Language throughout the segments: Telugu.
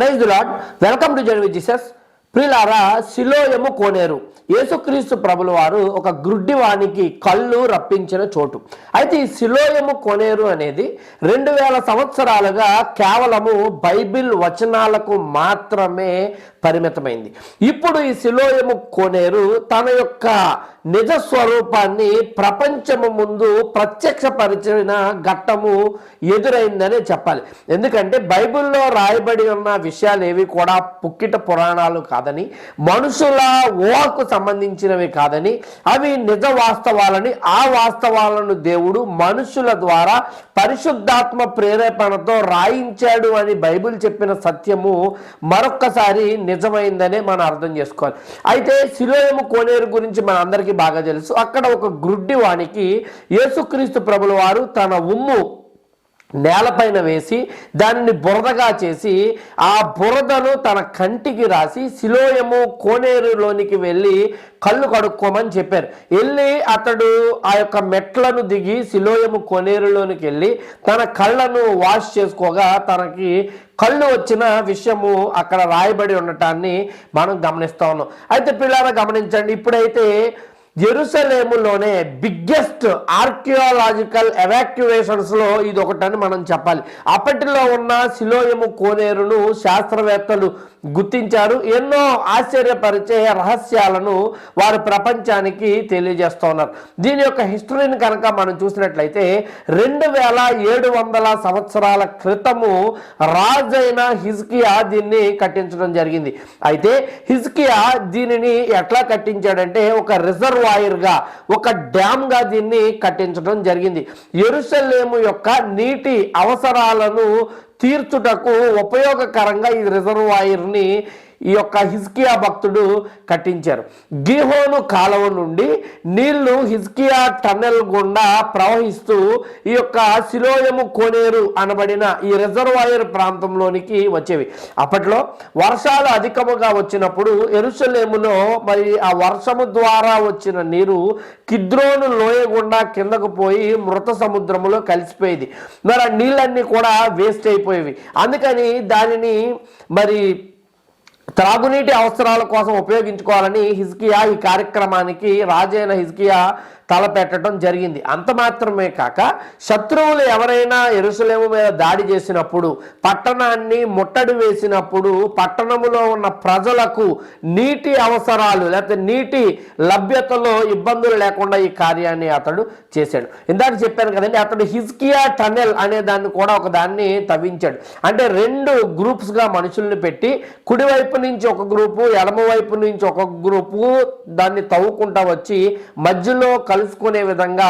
ప్రైజ్ లాడ్ వెల్కమ్ టు జడ్ జీసస్ ప్రిలారా శిలోయము కోనేరు. యేసుక్రీస్తు ప్రభుల వారు ఒక గ్రుడ్డివానికి కళ్ళు రప్పించిన చోటు. అయితే ఈ శిలోయము కోనేరు అనేది రెండు వేల సంవత్సరాలుగా కేవలము బైబిల్ వచనాలకు మాత్రమే పరిమితమైంది. ఇప్పుడు ఈ శిలోయము కోనేరు తన యొక్క నిజ స్వరూపాన్ని ప్రపంచము ముందు ప్రత్యక్షపరిచిన ఘట్టము ఎదురైందనే చెప్పాలి. ఎందుకంటే బైబిల్లో రాయబడి ఉన్న విషయాలు ఏవి కూడా పుక్కిట పురాణాలు కాదని మనుషుల ఊహకు సంబంధించినవి కాదని అవి నిజ వాస్తవాలని ఆ వాస్తవాలను దేవుడు మనుషుల ద్వారా పరిశుద్ధాత్మ ప్రేరేపణతో రాయించాడు అని బైబిల్ చెప్పిన సత్యము మరొక్కసారి నిజమైందనే మనం అర్థం చేసుకోవాలి. అయితే శిలోయము కోనేరు గురించి మన అందరికీ బాగా తెలుసు. అక్కడ ఒక గ్రుడ్డి వానికి యేసుక్రీస్తు ప్రభుల వారు తన ఉమ్ము నేలపైన వేసి దానిని బురదగా చేసి ఆ బురదను తన కంటికి రాసి శిలోయము కోనేరులోనికి వెళ్ళి కళ్ళు కడుక్కోమని చెప్పారు. వెళ్ళి అతడు ఆ యొక్క మెట్లను దిగి శిలోయము కోనేరులోనికి వెళ్ళి తన కళ్ళను వాష్ చేసుకోగా తనకి కళ్ళు వచ్చిన విషయము అక్కడ రాయబడి ఉండటాన్ని మనం గమనిస్తా ఉన్నాం. అయితే పిల్లల గమనించండి. ఇప్పుడైతే జెరూసలేములోనే బిగ్గెస్ట్ ఆర్కియాలజికల్ ఎవాక్యువేషన్స్లో ఇది ఒకటని మనం చెప్పాలి. అప్పటిలో ఉన్న శిలోయము కోనేరును శాస్త్రవేత్తలు గుర్తించారు. ఎన్నో ఆశ్చర్యపరిచే రహస్యాలను వారు ప్రపంచానికి తెలియజేస్తున్నారు. దీని యొక్క హిస్టరీని కనుక మనం చూసినట్లయితే రెండు వేల ఏడు వందల సంవత్సరాల క్రితము రాజైన హిజ్కియా దీన్ని కట్టించడం జరిగింది. అయితే హిజ్కియా దీనిని ఎట్లా కట్టించాడంటే ఒక రిజర్వ్ రిజర్వాయర్గా ఒక డ్యామ్గా దీన్ని కట్టించడం జరిగింది. ఎరుసలేము యొక్క నీటి అవసరాలను తీర్చుటకు ఉపయోగకరంగా ఈ రిజర్వాయర్ని ఈ యొక్క హిజ్కియా భక్తుడు కట్టించారు. గిహోను కాలువ నుండి నీళ్ళు హిజ్కియా టన్నెల్ గుండా ప్రవహిస్తూ ఈ యొక్క శిలోయము కోనేరు అనబడిన ఈ రిజర్వాయర్ ప్రాంతంలోనికి వచ్చేవి. అప్పట్లో వర్షాలు అధికముగా వచ్చినప్పుడు ఎరుసలేములో మరి ఆ వర్షము ద్వారా వచ్చిన నీరు కిద్రోను లోయ గుండా కిందకు పోయి మృత సముద్రములో కలిసిపోయేది. మరి ఆ నీళ్ళన్నీ కూడా వేస్ట్ అయిపోయేవి. అందుకని దానిని మరి త్రాగునీటి అవసరాల కోసం ఉపయోగించుకోవాలని హిజ్కియా ఈ కార్యక్రమానికి రాజైన హిజ్కియా తలపెట్టడం జరిగింది. అంత మాత్రమే కాక శత్రువులు ఎవరైనా ఎరుసలేము మీద దాడి చేసినప్పుడు పట్టణాన్ని ముట్టడి వేసినప్పుడు పట్టణములో ఉన్న ప్రజలకు నీటి అవసరాలు లేకపోతే నీటి లభ్యతలో ఇబ్బందులు లేకుండా ఈ కార్యాన్ని అతడు చేశాడు. ఇందాక చెప్పాను కదండి అతడు హిజ్కియా టనెల్ అనే దాన్ని కూడా ఒక దాన్ని తవ్వించాడు. అంటే రెండు గ్రూప్స్గా మనుషుల్ని పెట్టి కుడివైపు నుంచి ఒక గ్రూపు ఎడమవైపు నుంచి ఒక గ్రూపు దాన్ని తవ్వుకుంటా వచ్చి మధ్యలో కలుసుకునే విధంగా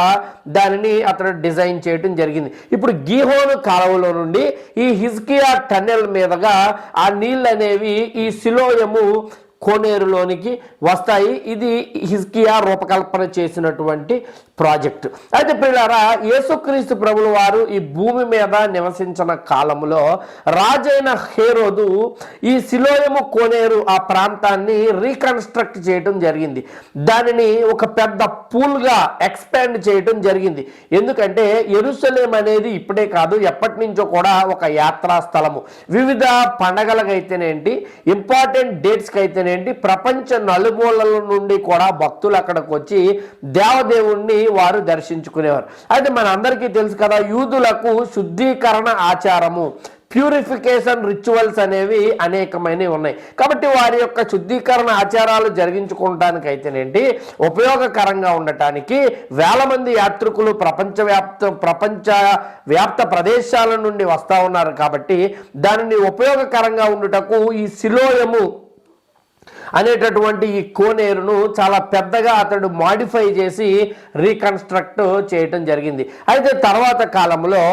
దానిని అతడు డిజైన్ చేయడం జరిగింది. ఇప్పుడు గీహోను కాలువలో నుండి ఈ హిజ్కియా టన్నెల్ మీదుగా ఆ నీళ్ళు అనేవి ఈ శిలోయము కోనేరులోనికి వస్తాయి. ఇది హిజ్కియా రూపకల్పన చేసినటువంటి ప్రాజెక్టు. అయితే పిల్లరా యేసుక్రీస్తు ప్రభుల వారు ఈ భూమి మీద నివసించిన కాలంలో రాజైన హేరోదు ఈ శిలోయము కోనేరు ఆ ప్రాంతాన్ని రీకన్స్ట్రక్ట్ చేయడం జరిగింది. దానిని ఒక పెద్ద పూల్గా ఎక్స్పాండ్ చేయడం జరిగింది. ఎందుకంటే ఎరుసలేం అనేది ఇప్పుడే కాదు ఎప్పటి నుంచో కూడా ఒక యాత్రా స్థలము. వివిధ పండగలకైతేనేంటి ఇంపార్టెంట్ డేట్స్కి ఏంటి? ప్రపంచ నలుమూలల నుండి కూడా భక్తులు అక్కడికి వచ్చి దేవదేవుణ్ణి వారు దర్శించుకునేవారు. అయితే మన అందరికీ తెలుసు కదా యూదులకు శుద్ధీకరణ ఆచారము ప్యూరిఫికేషన్ రిచువల్స్ అనేవి అనేకమైనవి ఉన్నాయి. కాబట్టి వారి యొక్క శుద్ధీకరణ ఆచారాలు జరిగించుకోవడానికి అయితేనేంటి? ఉపయోగకరంగా ఉండటానికి వేల మంది యాత్రికులు ప్రపంచవ్యాప్త ప్రపంచ వ్యాప్త ప్రదేశాల నుండి వస్తూ ఉన్నారు కాబట్టి దానిని ఉపయోగకరంగా ఉండుటకు ఈ శిలోయము అనేటటువంటి ఈ కోనేరును చాలా పెద్దగా అతడు మాడిఫై చేసి రీకన్స్ట్రక్ట్ చేయటం జరిగింది. అయితే తర్వాత కాలంలో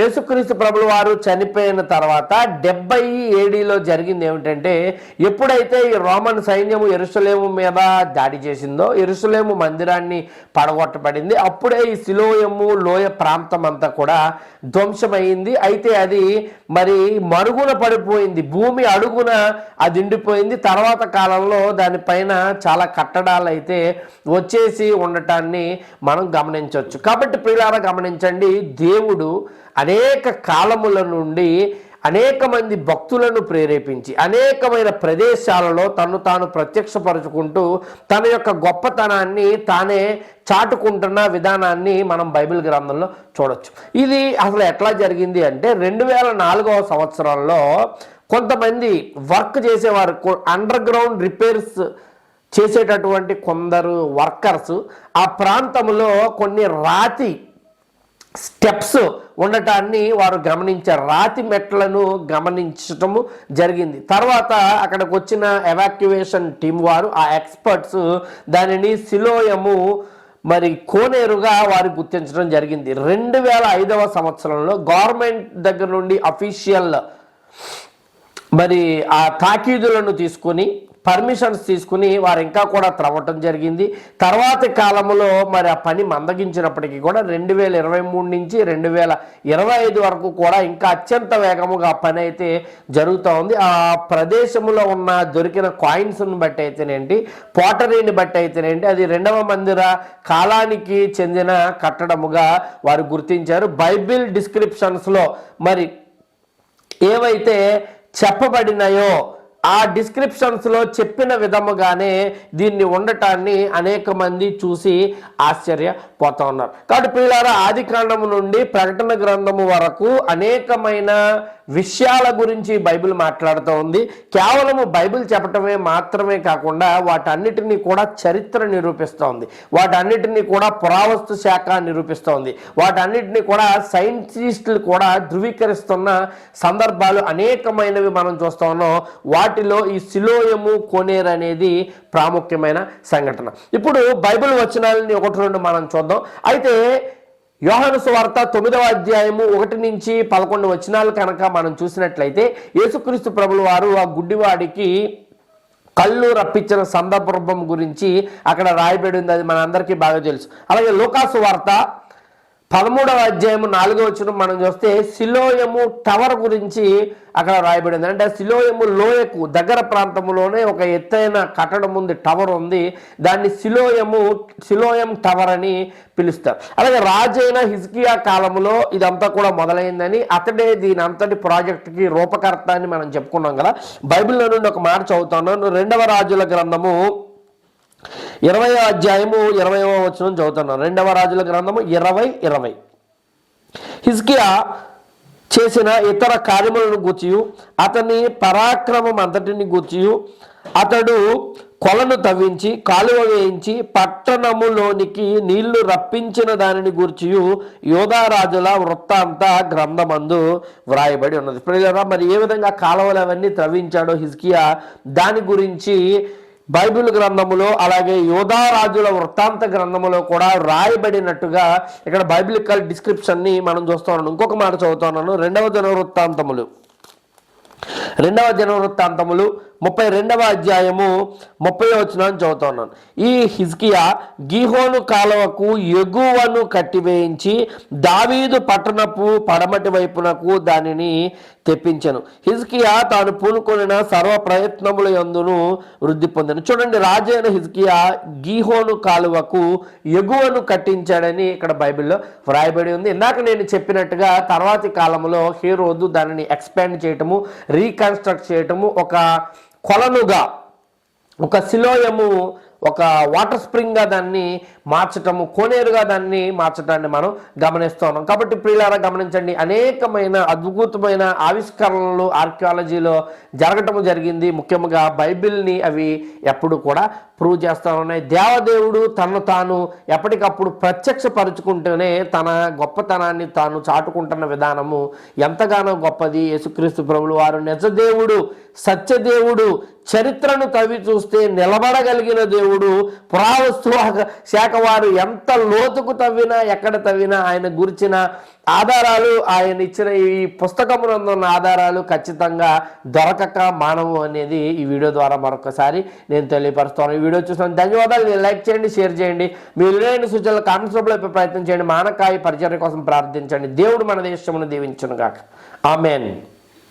యేసుక్రీస్తు ప్రభులు వారు చనిపోయిన తర్వాత డెబ్బై ఏడీలో జరిగింది ఏమిటంటే ఎప్పుడైతే ఈ రోమన్ సైన్యము ఎరుసలేము మీద దాడి చేసిందో ఎరుసలేము మందిరాన్ని పడగొట్టబడింది. అప్పుడే ఈ శిలోయము లోయ ప్రాంతం అంతా కూడా ధ్వంసమైంది. అయితే అది మరి మరుగున పడిపోయింది. భూమి అడుగున అది ఉండిపోయింది తర్వాత కాలంలో దానిపైన చాలా కట్టడాలు అయితే వచ్చేసి ఉండటాన్ని మనం గమనించవచ్చు. కాబట్టి పిల్లల గమనించండి దేవుడు అనేక కాలముల నుండి అనేక మంది భక్తులను ప్రేరేపించి అనేకమైన ప్రదేశాలలో తను తాను ప్రత్యక్షపరుచుకుంటూ తన యొక్క గొప్పతనాన్ని తానే చాటుకుంటున్న విధానాన్ని మనం బైబిల్ గ్రంథంలో చూడొచ్చు. ఇది అసలు ఎట్లా జరిగింది అంటే రెండు వేల నాలుగవ సంవత్సరంలో కొంతమంది వర్క్ చేసేవారు అండర్ గ్రౌండ్ రిపేర్స్ చేసేటటువంటి కొందరు వర్కర్స్ ఆ ప్రాంతంలో కొన్ని రాతి స్టెప్స్ ఉండటాన్ని వారు గమనించారు రాతి మెట్లను గమనించటము జరిగింది. తర్వాత అక్కడికి వచ్చిన ఎవాక్యువేషన్ టీం వారు ఆ ఎక్స్పర్ట్స్ దానిని సిలోయము మరి కోనేరుగా వారు గుర్తించడం జరిగింది. రెండు వేల ఐదవ సంవత్సరంలో గవర్నమెంట్ దగ్గర నుండి అఫీషియల్ మరి ఆ తాకీదులను తీసుకొని పర్మిషన్స్ తీసుకుని వారు ఇంకా కూడా త్రవ్వటం జరిగింది. తర్వాతి కాలంలో మరి ఆ పని మందగించినప్పటికీ కూడా రెండు వేల ఇరవై మూడు నుంచి రెండు వేల ఇరవై ఐదు వరకు కూడా ఇంకా అత్యంత వేగముగా ఆ పని అయితే జరుగుతూ ఉంది. ఆ ప్రదేశంలో ఉన్న దొరికిన కాయిన్స్ని బట్టి అయితేనేంటి పోటరీని బట్టి అయితేనేంటి అది రెండవ మందిర కాలానికి చెందిన కట్టడముగా వారు గుర్తించారు. బైబిల్ డిస్క్రిప్షన్స్లో మరి ఏవైతే చెప్పబడినాయో ఆ డిస్క్రిప్షన్స్లో చెప్పిన విధముగానే దీన్ని ఉండటాన్ని అనేక మంది చూసి ఆశ్చర్యపోతా ఉన్నారు. కాబట్టి పిల్లల ఆది కాండము నుండి ప్రకటన గ్రంథము వరకు అనేకమైన విషయాల గురించి బైబిల్ మాట్లాడుతూ ఉంది. కేవలము బైబిల్ చెప్పటమే మాత్రమే కాకుండా వాటన్నిటినీ కూడా చరిత్ర నిరూపిస్తోంది వాటన్నిటినీ కూడా పురావస్తు శాఖ నిరూపిస్తోంది వాటన్నిటినీ కూడా సైంటిస్టులు కూడా ధృవీకరిస్తున్న సందర్భాలు అనేకమైనవి మనం చూస్తూ ఉన్నాం. వాటిలో ఈ సిలోయము కోనేరు అనేది ప్రాముఖ్యమైన సంఘటన. ఇప్పుడు బైబిల్ వచనాలని ఒకటి రెండు మనం చూద్దాం. అయితే యోహాను సువార్త తొమ్మిదవ అధ్యాయము ఒకటి నుంచి పదకొండు వచనాలు కనుక మనం చూసినట్లయితే యేసుక్రీస్తు ప్రభుల వారు ఆ గుడ్డివాడికి కళ్ళు రప్పించిన సందర్భం గురించి అక్కడ రాయబడి ఉంది. అది మనందరికీ బాగా తెలుసు. అలాగే లోకాసు వార్త పదమూడవ అధ్యాయము నాలుగో వచ్చిన మనం చూస్తే సిలోయము టవర్ గురించి అక్కడ రాయబడింది. అంటే సిలోయము లోయకు దగ్గర ప్రాంతంలోనే ఒక ఎత్తైన కట్టడం ఉంది టవర్ ఉంది. దాన్ని సిలోయము సిలోయం టవర్ అని పిలుస్తారు. అలాగే రాజైన హిజ్కియా కాలంలో ఇదంతా కూడా మొదలైందని అతడే దీని అంతటి ప్రాజెక్ట్కి రూపకర్త అని మనం చెప్పుకున్నాం కదా. బైబిల్లో నుండి ఒక మాట చదువుతాను. రెండవ రాజుల గ్రంథము ఇరవై అధ్యాయము ఇరవైవ వచనం చదువుతున్నాను. రెండవ రాజుల గ్రంథము ఇరవై ఇరవై. హిజ్కియా చేసిన ఇతర కార్యములను గూర్చియు అతని పరాక్రమం అంతటిని గూర్చియు అతడు కొలను తవ్వించి కాలువ వేయించి పట్టణములోనికి నీళ్ళు రప్పించిన దానిని గూర్చియు యోధారాజుల వృత్తాంత గ్రంథమందు వ్రాయబడి ఉన్నది. ప్రజలరా మరి ఏ విధంగా కాలువలు అవన్నీ త్రవ్వించాడో హిజ్కియా దాని గురించి బైబిల్ గ్రంథములో అలాగే యోధారాజుల వృత్తాంత గ్రంథములో కూడా రాయబడినట్టుగా ఇక్కడ బైబిలికల్ డిస్క్రిప్షన్ని మనం చూస్తున్నాను ఇంకొక మాట చదువుతున్నాను రెండవ దిన వృత్తాంతములు రెండవ దిన వృత్తాంతములు ముప్పై రెండవ అధ్యాయము ముప్పై వచ్చిన చదువుతున్నాను ఈ హిజ్కియా గీహోను కాలువకు ఎగువను కట్టివేయించి దావీదు పట్టణపు పడమటి వైపునకు దానిని తెప్పించను. హిజ్కియా తాను పూనుకొనిన సర్వ ప్రయత్నముల యందును వృద్ధి పొందను. చూడండి రాజైన హిజ్కియా గీహోను కాలువకు ఎగువను కట్టించాడని ఇక్కడ బైబిల్లో వ్రాయబడి ఉంది. ఇందాక నేను చెప్పినట్టుగా తర్వాతి కాలంలో హీరోదు దానిని ఎక్స్పాండ్ చేయటము రీకన్స్ట్రక్ట్ చేయటము ఒక కొలనుగా. ఒక శిలోయము ఒక వాటర్ స్ప్రింగ్గా దాన్ని మార్చటము కోనేరుగా దాన్ని మార్చటాన్ని మనం గమనిస్తూ ఉన్నాం. కాబట్టి ప్రియులారా గమనించండి. అనేకమైన అద్భుతమైన ఆవిష్కరణలు ఆర్కియాలజీలో జరగటము జరిగింది. ముఖ్యంగా బైబిల్ని అవి ఎప్పుడు కూడా ప్రూవ్ చేస్తూ ఉన్నాయి. దేవదేవుడు తను తాను ఎప్పటికప్పుడు ప్రత్యక్షపరుచుకుంటూనే తన గొప్పతనాన్ని తాను చాటుకుంటున్న విధానము ఎంతగానో గొప్పది. యేసుక్రీస్తు ప్రభులు వారు నిజదేవుడు సత్యదేవుడు చరిత్రను తవ్వి చూస్తే నిలబడగలిగిన దేవుడు పురావస్తు శాఖ వారు ఎంత లోతుకు తవ్వినా ఎక్కడ తవ్వినా ఆయన గురించిన ఆధారాలు ఆయన ఇచ్చిన ఈ పుస్తకమునందు ఉన్న ఆధారాలు ఖచ్చితంగా దొరకక మానవు అనేది ఈ వీడియో ద్వారా మరొకసారి నేను తెలియపరుస్తాను. ఈ వీడియో చూసిన ధన్యవాదాలు. లైక్ చేయండి షేర్ చేయండి. మీ విలువైన సూచనలు కామెంట్స్ రూపంలో ప్రయత్నం చేయండి. మానకాయ పరిచర్య కోసం ప్రార్థించండి. దేవుడు మన దేశమును దీవించును కాక ఆమెన్.